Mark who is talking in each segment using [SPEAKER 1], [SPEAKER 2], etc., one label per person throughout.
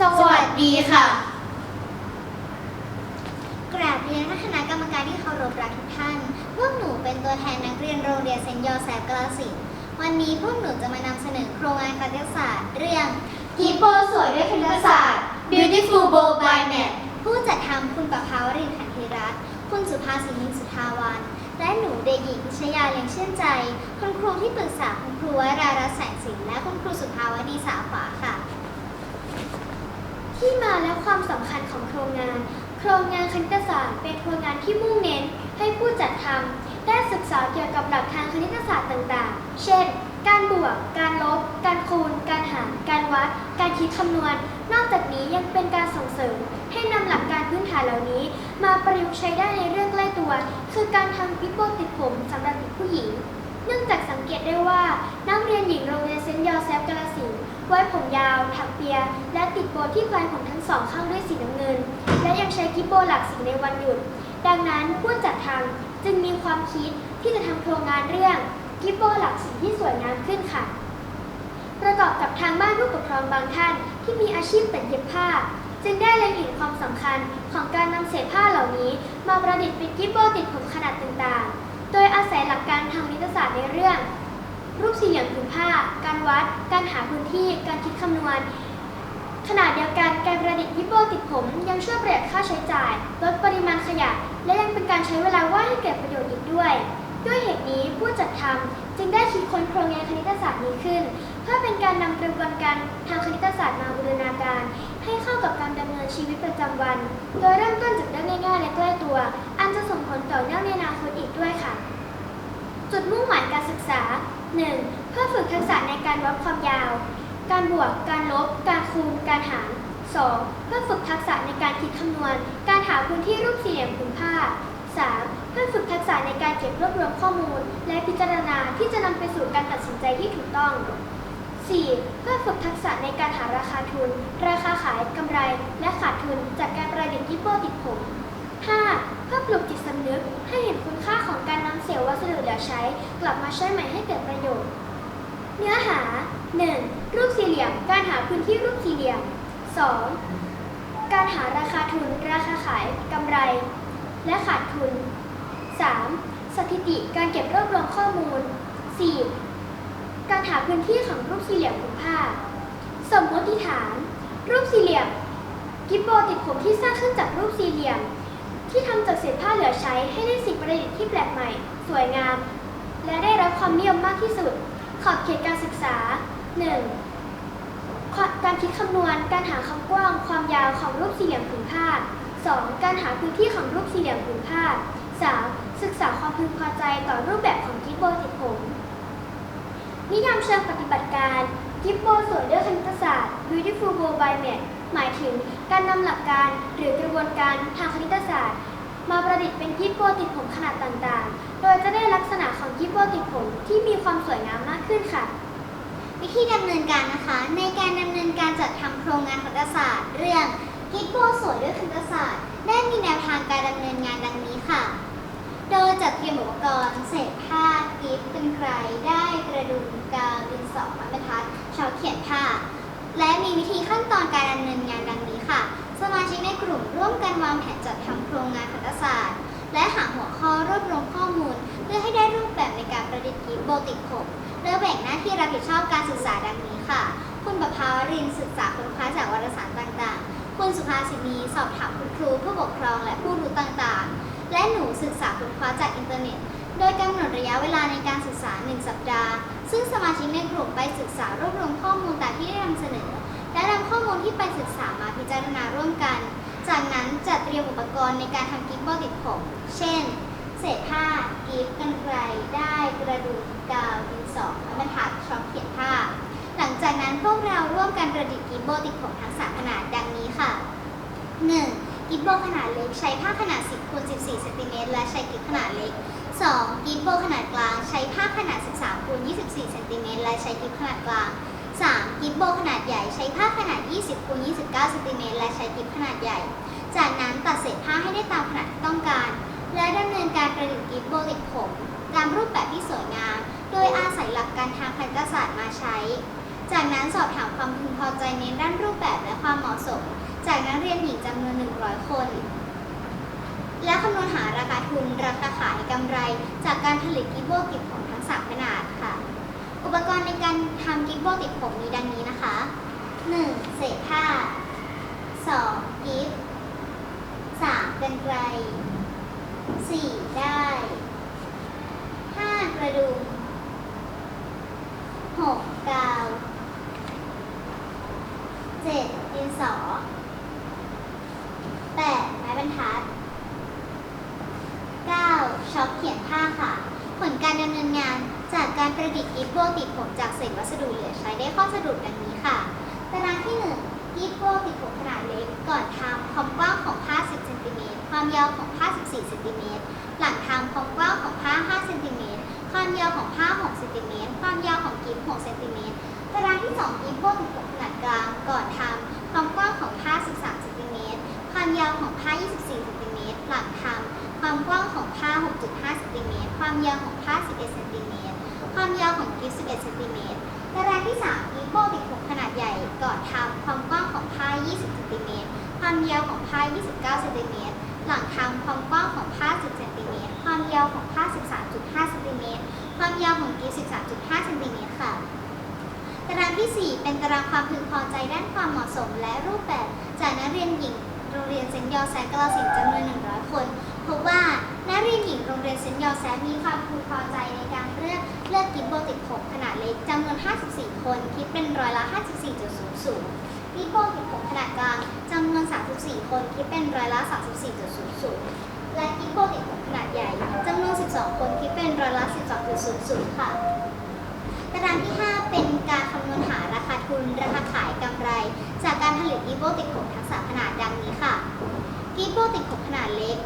[SPEAKER 1] สวัสดีค่ะ
[SPEAKER 2] กราบเรียนท่านคณะกรรมการที่เคารพรักทุกท่าน พวกหนูเป็นตัวแทนนักเรียนโรงเรียนเซนยอแซฟกลาสินวันนี้พวกหนูจะมานำเสนอโครงงานคณิตศาสตร์เรื่อง
[SPEAKER 1] ฮิปโปสวยด้วยคณิตศาสตร์ Beautiful Bow by Math
[SPEAKER 2] ผู้จัดทำคุณประภาวรินทร์ขันธีรัตน์คุณสุภาสินิสุทาวัน และหนูเด็กหญิงพิชยาเลี้ยงเชื่นใจ คุณครูที่ปรึกษาคุณครูวรารัตน์แสงสินและคุณครูสุภาวดีสาขวาค่ะ
[SPEAKER 3] ที่มาและความสำคัญของโครงงาน โครงงานคณิตศาสตร์เป็นโครงงานที่มุ่งเน้นให้ผู้จัดทำได้ศึกษาเกี่ยวกับหลักทางคณิตศาสตร์ต่างๆ เช่น การบวก การลบ การคูณ การหาร การวัด การคิดคำนวณ นอกจากนี้ยังเป็นการส่งเสริม ให้นำหลักการพื้นฐานเหล่านี้ มาประยุกต์ใช้ได้ในเรื่องใกล้ตัว คือการทำปิโป้ติดผมสำหรับเด็กผู้หญิง เนื่องจากสังเกตได้ว่า นักเรียนหญิงโรงเรียนเซนต์ยอแซฟกาลสินธุ์ไว้ผมยาว ถักเปีย และติดโบว์ที่ปลายผมทั้งสองข้างด้วยสีน้ำเงิน และยังใช้กิบโบหลักสีในวันหยุด ดังนั้นผู้จัดทำจึงมีความคิดที่จะทำโครงงานเรื่องกิบโบหลักสีที่สวยงามขึ้นค่ะ ประกอบกับทางบ้านผู้ปกครองบางท่าน ที่มีอาชีพตัดเย็บผ้า จึงได้เล็งเห็นความสำคัญของการนำเศษผ้าเหล่านี้ มาประดิษฐ์เป็นกิบโบติดผมขนาดต่างๆ โดยอาศัยหลักการทางวิทยาศาสตร์ในเรื่อง รูปสี่เหลี่ยมผืนผ้า การวัด การหาพื้นที่ การคิดคำนวณ ขณะเดียวกันการประดิษฐ์ยิปโปติดผมยังช่วยประหยัดค่าใช้จ่าย ลดปริมาณขยะ และยังเป็นการใช้เวลาว่างให้เกิดประโยชน์อีกด้วย ด้วยเหตุนี้ผู้จัดทำจึงได้คิดค้นโครงงานคณิตศาสตร์นี้ขึ้น เพื่อเป็นการนำกระบวนการทางคณิตศาสตร์มาบูรณาการ ให้เข้ากับการดำเนินชีวิตประจำวัน โดยเริ่มต้นจากเรื่องง่าย ๆ และใกล้ตัว อันจะส่งผลต่อ 1. เพื่อฝึกทักษะในการวัดความยาว การบวก การลบ การคูณ การหาร 2. เพื่อฝึกทักษะในการคิดคำนวณ การหาพื้นที่รูปสี่เหลี่ยมผืนผ้า 3. เพื่อฝึกทักษะในการเก็บรวบรวมข้อมูล และพิจารณาที่จะนำไปสู่การตัดสินใจที่ถูกต้อง 4. เพื่อฝึกทักษะในการหาราคาทุน ราคาขายกำไร และขาดทุนจากการประดิษฐ์ยิปโปติดผม 5. เพื่อปลุกจิตสำนึกให้เห็นคุณค่าของการนำเศษวัสดุเหลือใช้ กลับมาใช้ใหม่ให้เกิดประโยชน์ เนื้อหา 1. รูปสี่เหลี่ยม การหาพื้นที่รูปสี่เหลี่ยม 2. การหาราคาทุน ราคาขายกำไร และขาดทุน 3. สถิติการเก็บรวบรวมข้อมูล 4. การหาพื้นที่ของรูปสี่เหลี่ยมผืนผ้า สมมติฐาน รูปสี่เหลี่ยม กิบโบติดผมที่สร้างขึ้นจากรูปสี่เหลี่ยม ที่ทำจากเศษผ้าเหลือใช้ให้ได้สิ่งประดิษฐ์ที่แปลกใหม่ สวยงาม และได้รับความนิยมมากที่สุด ขอบเขตการศึกษา 1. การคิดคำนวณ การหาความกว้าง ความยาวของรูปสี่เหลี่ยมผืนผ้า 2. การหาพื้นที่ของรูปสี่เหลี่ยมผืนผ้า 3. ศึกษาความพึงพอใจต่อรูปแบบของกิบโบติดผมนิยามเชิงปฏิบัติการ กิบโบสวยด้วยคณิตศาสตร์ Beautiful Bow by Math หมายถึง การนำหลักการหรือกระบวนการทางคณิตศาสตร์ มาประดิษฐ์เป็นกิบโบติดผมขนาดต่างๆ โดยจะได้ลักษณะของกิบโบติดผมที่มีความสวยงามมากขึ้นค่ะ
[SPEAKER 2] วิธีดำเนินการนะคะ ในการดำเนินการจัดทำโครงงานคณิตศาสตร์ เรื่องกิฟโบสวยด้วยคณิตศาสตร์ ได้มีแนวทางการดำเนินงานดังนี้ค่ะ โดยจัดเตรียมอุปกรณ์เศษผ้ากิฟเป็นไกรได้กระดุมกาวดินสอไม้บรรทัดชาวเขียนผ้าและมีวิธีขั้นตอนการดำเนินงานดังนี้ ค่ะ สมาชิกในกลุ่มร่วมกันวางแผนจัดทำโครงงานคณิตศาสตร์ และหาหัวข้อรวบรวมข้อมูล เพื่อให้ได้รูปแบบในการประดิษฐ์กิฟโบติดผมโดยแบ่งหน้าที่รับผิดชอบการศึกษาดังนี้ค่ะ คุณประภาวรินศึกษาค้นคว้าจากวารสารต่างๆ คุณสุภาสินีสอบถามคุณครูผู้ปกครองและผู้รู้ต่างๆ และหนูศึกษาค้นคว้าจากอินเทอร์เน็ต โดยกำหนดระยะเวลาในการศึกษา 1 สัปดาห์ ซึ่งสมาชิกในกลุ่มไปศึกษารวบรวมข้อมูลตามที่ได้นำเสนอ และนำข้อมูลที่ไปศึกษามาพิจารณาร่วมกัน จากนั้นจัดเตรียมอุปกรณ์ในการทำกิฟต์บอติดผม เช่น เศษผ้ากิฟต์กันไกรได้กระดุมกาวดินสอไม้บรรทัดช็อปเขียนผ้าหลังจากนั้นพวกเราร่วมกันประดิษฐ์กิฟต์โบติดผมทั้งสามขนาดดังนี้ค่ะ 1. กิฟต์โบขนาดเล็กใช้ผ้าขนาด 10คูณ14เซนติเมตรและใช้กิฟต์ขนาดเล็ก 2. กิฟต์โบขนาดกลางใช้ผ้าขนาด 13คูณ24เซนติเมตรและใช้กิฟต์ขนาดกลาง 3. กิฟโบขนาดใหญ่ใช้ผ้าขนาด 20คูณ29เซนติเมตรและใช้กิฟขนาดใหญ่ จากนั้นตัดเศษผ้าให้ได้ตามขนาดที่ต้องการ และดำเนินการประดิษฐ์กิฟโบติดผมตามรูปแบบที่สวยงาม โดยอาศัยหลักการทางคณิตศาสตร์มาใช้ จากนั้นสอบถามความพึงพอใจในด้านรูปแบบและความเหมาะสม จากนักเรียนหญิงจำนวน 100 คน และคำนวณหาราคาทุน ราคาขายกำไร จากการผลิตกิฟโบติดผมทั้งสามขนาดค่ะ อุปกรณ์ในการทำกิฟโบติดผมมีดังนี้นะคะ 1. เศษผ้า 2. กิฟต์ 3. กันไกร 4. ได้ 5. กระดุม 6. กาว 7. ดินสอ 8. ไม้บรรทัด 9. ช็อปเขียนผ้าค่ะ ผลการดำเนินงานจากการประดิษฐ์กิฟต์โบติดผมจากเศษวัสดุเหลือใช้ได้ข้อสรุปดังนี้ค่ะ ตารางที่1กิฟต์โบติดผมขนาดเล็กก่อนทำความกว้างของผ้า 10เซนติเมตรความยาวของผ้า 14เซนติเมตรหลังทำความกว้างของผ้า 5 เซนติเมตรความยาวของผ้า 6 เซนติเมตรความยาวของกิฟต์6เซนติเมตรตารางที่2กิฟต์โบติดผมขนาดกลางก่อนทำความกว้างของผ้า 13เซนติเมตรความยาวของผ้า 24เซนติเมตรหลังทำ ความกว้างของผ้า 6.5 เซนติเมตร ความยาวของผ้า 11 เซนติเมตร ความยาวของกิฟต์11 เซนติเมตรตารางที่3กิฟต์โบติดผมขนาดใหญ่ก่อนทำความกว้างของผ้า 20 เซนติเมตร ความยาวของผ้า 29 เซนติเมตร หลังทำความกว้างของผ้า 10 เซนติเมตร ความยาวของผ้า 13.5 เซนติเมตร ความยาวของกิฟต์13.5 เซนติเมตรค่ะตารางที่ 4 เป็นตารางความพึงพอใจด้านความเหมาะสมและรูปแบบ จากนักเรียนหญิงโรงเรียนเซนต์ยอแซนกาสินธุ์จำนวน 100 คน พบว่านักเรียนหญิงโรงเรียนเซนต์ยอแซมีความพึงพอใจในการเลือกเลือกกิฟต์โบติดผมขนาดเล็กจำนวน 54 คน คิดเป็นร้อยละ 54.00กิฟต์โบติดผมขนาดกลางจำนวน 34 คน คิดเป็นร้อยละ 34.00 และกิฟต์โบติดผมขนาดใหญ่จำนวน 12 คน คิดเป็นร้อยละ 12.00 ค่ะตารางที่ 5 เป็นการคำนวณหาราคาทุน ราคาขายกำไร จากการผลิตกิฟต์โบติดผมทั้งสามขนาดดังนี้ค่ะกิฟต์โบติดผมขนาดเล็ก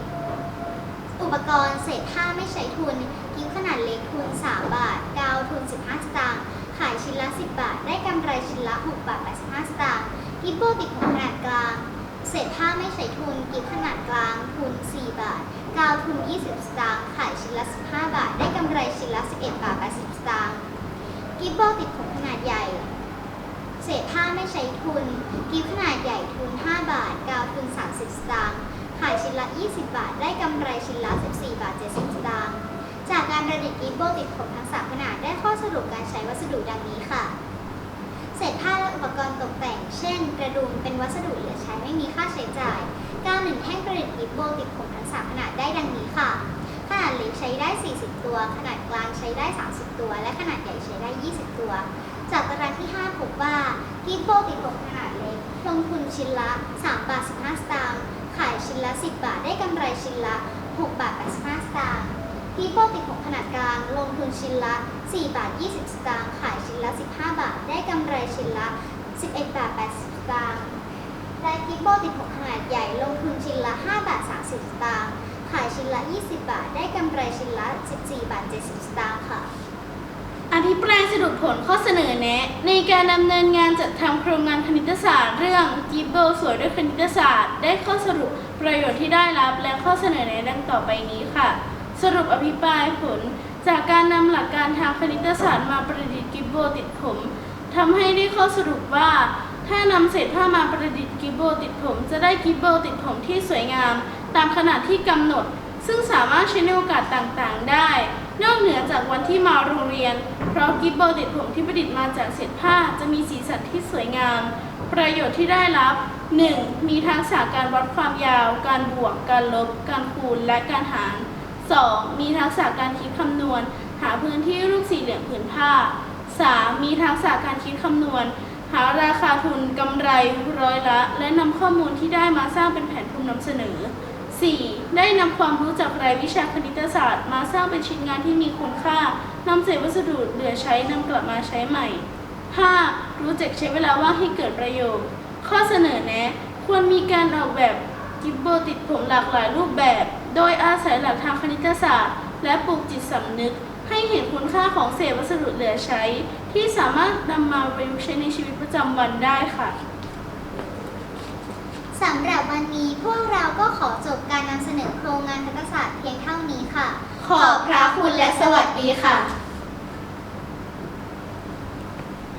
[SPEAKER 2] อุปกรณ์เศษผ้าไม่ใช้ทุนกิฟต์ขนาดเล็กทุน 3 บาท กาวทุน 15 สตางค์ ขายชิ้นละ 10 บาท ได้กำไรชิ้นละ 6 บาท 85 สตางค์กิฟต์โบติดขนาดกลาง เศษผ้าไม่ใช้ทุนกิฟต์ขนาดกลาง ทุน 4 บาท กาวทุน 20 สตางค์ ขายชิ้นละ 15 บาท ได้กำไรชิ้นละ 11 บาท 80 สตางค์ กิฟต์โบติดขนาดใหญ่ เศษผ้าไม่ใช้ทุน กิฟต์ขนาดใหญ่ทุน 5 บาท กาวทุน 30 สตางค์ ขายชิ้นละ 20 บาท ได้กำไรชิ้นละ 14 บาท 70 สตางค์ จากการประดิษฐ์กิฟต์โบติดผมทั้งสามขนาด ได้ข้อสรุปการใช้วัสดุดังนี้ค่ะ เศษผ้าและอุปกรณ์ตกแต่ง เช่น กระดุม เป็นวัสดุเหลือใช้ไม่มีค่าใช้จ่ายกาวหนึ่งแท่งประดิษฐ์กิฟต์โบติดผมทั้งสามขนาด ได้ดังนี้ค่ะ ขนาดเล็กใช้ได้ 40 ตัว ขนาดกลางใช้ได้ 30 ตัว และขนาดใหญ่ใช้ได้ 20 ตัว จากตารางที่ 5 พบว่ากิฟต์โบติดผมขนาดเล็กลงทุนชิ้นละ 3 บาท 15 สตางค์ ขายชิ้นละ 10 บาทได้กำไรชิ้นละ 6 บาท 85 สตางค์กิฟต์โบติดผมขนาดกลางลงทุนชิ้นละ 4 บาท 20 สตางค์ขายชิ้นละ 15 บาท ได้กำไรชิ้นละ 11 บาท 80 สตางค์และกิฟต์โบติดผมขนาดใหญ่ลงทุนชิ้นละ 5 บาท 30 สตางค์ขายชิ้นละ 20 บาท ได้กำไรชิ้นละ 14 บาท 70 สตางค์
[SPEAKER 4] ปรายสรุปผลข้อเสนอแนะ ในการดำเนินงานจัดทำโครงงานคณิตศาสตร์ เรื่องกิบเบิลสวยด้วยคณิตศาสตร์ ได้ข้อสรุปประโยชน์ที่ได้รับ และข้อเสนอแนะดังต่อไปนี้ค่ะ สรุปอภิปรายผล จากการนำหลักการทางคณิตศาสตร์มาประดิษฐ์กิบเบิลติดผมทำให้ได้ข้อสรุปว่า ถ้านำเศษผ้ามาประดิษฐ์กิบเบิลติดผม จะได้กิบเบิลติดผมที่สวยงาม ตามขนาดที่กำหนด ซึ่งสามารถใช้ในโอกาสต่างๆ ได้ นอกเหนือจากวันที่มาโรงเรียน เพราะกิฟต์โบติดผมที่ประดิษฐ์มาจากเศษผ้าจะมีสีสันที่สวยงาม ประโยชน์ที่ได้รับ 1. มีทักษะการวัดความยาว การบวก การลบ การคูณ และการหาร 2. มีทักษะการคิดคำนวณ หาพื้นที่รูปสี่เหลี่ยมผืนผ้า 3. มีทักษะการคิดคำนวณ หาราคาทุนกำไรร้อยละ และนำข้อมูลที่ได้มาสร้างเป็นแผนภูมินำเสนอ 4. ได้นำความรู้จากรายวิชาคณิตศาสตร์ มาสร้างเป็นชิ้นงานที่มีคุณค่านำเศษวัสดุเหลือใช้นำกลับมาใช้ใหม่ 5. รู้จักใช้เวลาว่างให้เกิดประโยชน์ ข้อเสนอแนะ ควรมีการออกแบบกิบโบติดผมหลากหลายรูปแบบ โดยอาศัยหลักทางคณิตศาสตร์ และปลูกจิตสำนึก ให้เห็นคุณค่าของเศษวัสดุเหลือใช้ ที่สามารถนำมาประยุกต์ใช้ในชีวิตประจำวันได้ค่ะ
[SPEAKER 2] สำหรับวันนี้พวกเราก็ขอจบการนำเสนอโครงงานคณิตศาสตร์เพียงเท่านี้ค่ะ
[SPEAKER 4] ขอบพระคุณและสวัสดีค่ะ